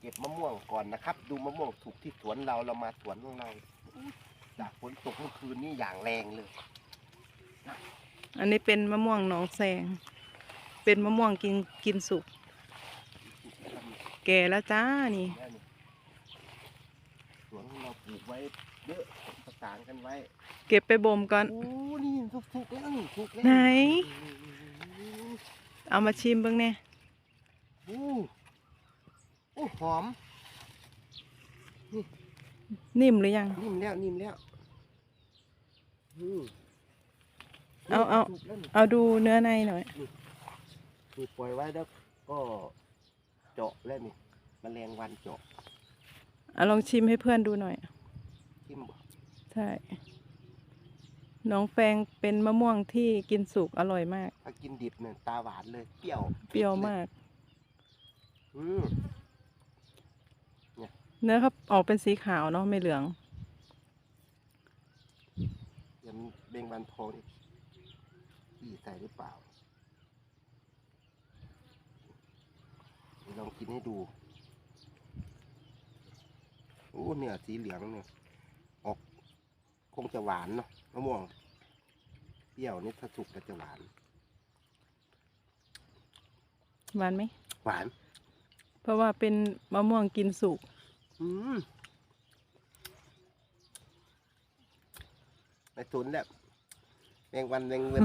เก็บมะม่วงก่อนนะครับ ดูมะม่วงถูกที่สวนเราเรามาสวนของเราอุ๊ยจากฝนตกเมื่อคืนนี่อย่างแรงเลย อันนี้เป็นมะม่วงหนองแสง เป็นมะม่วงกินกินสุก แก่แล้วจ้านี่แม่นี่สวนของเราปลูกไว้เยอะประสานกันไว้ เก็บไปบ่มก่อนโอ้นี่ถูกๆแล้วนี่ถูกแล้วไหน เอามาชิมเบ้างเนี่ยโอ้โอ้ หอม นิ่มหรือยัง นิ่มแล้วนิ่มแล้วอืมเอาเอาถูกแล้วนี่เอาดูเนื้อในหน่อยคือปล่อยไว้แล้วก็เจาะแล้วนี่แมลงวันเจาะเอาลองชิมให้เพื่อนดูหน่อยทิ่มบ่ใช่น้องแฟงเป็นมะม่วงที่กินสุกอร่อยมาก ถ้ากินดิบเนี่ยตาหวานเลย เปรี้ยว เปรี้ยวมาก อืม เนื้อเขาออกเป็นสีขาวเนาะไม่เหลืองเดี๋ยวมันเบ่งวันทองนี่พี่ใส่หรือเปล่าเดี๋ยวลองกินให้ดูโอ้เนี่ยสีเหลืองเนี่ยออกคงจะหวานเนาะมะม่วงเปรี้ยวนี่ถ้าสุกก็จะหวาน หวานไหมหวาน เพราะว่าเป็นมะม่วงกินสุกอืม ไม่สนแล้วแมงวันแมงเงิน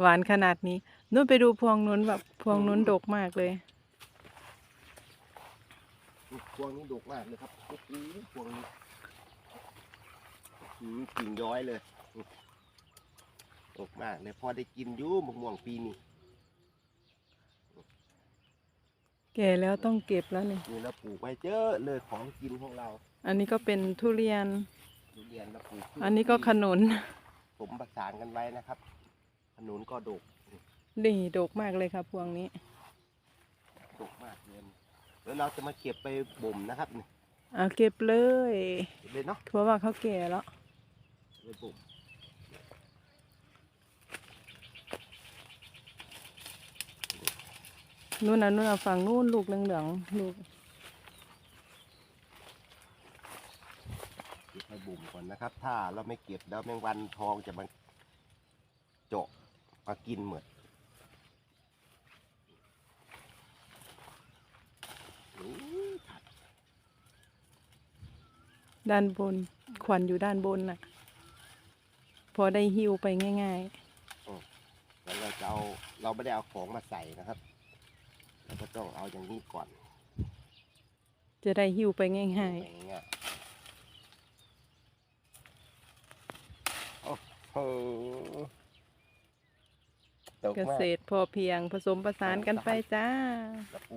หวานขนาดนี้นู่นไปดูพวงนุ้นแบบพวงนุ้นดกมากเลยพวงนี้ดกมากเลยครับโอ้โหพวงนี้อืมกิ่งย้อยเลยดกมากเลยพอได้กินอยูมะม่วงปีนี้ แก่แล้วต้องเก็บแล้วนี่ นี่เราปลูกไว้เยอะเลยของกินของเราอันนี้ก็เป็นทุเรียน ทุเรียนเราปลูกอันนี้ก็ขนุน ผมประสานกันไว้นะครับขนุนก็ดกนี่ดกมากเลยครับพวงนี้ ดกมากเลยแล้วเราจะมาเก็บไปบ่มนะครับนี่เอาเก็บเลย เก็บเลยเนาะเพราะว่าเขาแก่แล้วไปบ่ม นู่นน่ะนู่นน่ะฝั่งนู่นลูกเหลืองๆลูกเก็บไปบ่มก่อนนะครับ ถ้าเราไม่เก็บแล้วแมงวันทองจะมาเจาะมากินหมดอู้ผัดด้านบนขวัญอยู่ด้านบนน่ะ พอได้หิ้วไปง่ายแล้วเราจะเอาเราไม่ได้เอาของมาใส่นะครับ เราก็ต้องเอาอย่างนี้ก่อนๆจะได้หิ้วไปง่ายอย่างเงี้ยโอ้โหตกๆ เกมากษตรพอเพียงผสมผสานกันไปจ้า แล้วปลูก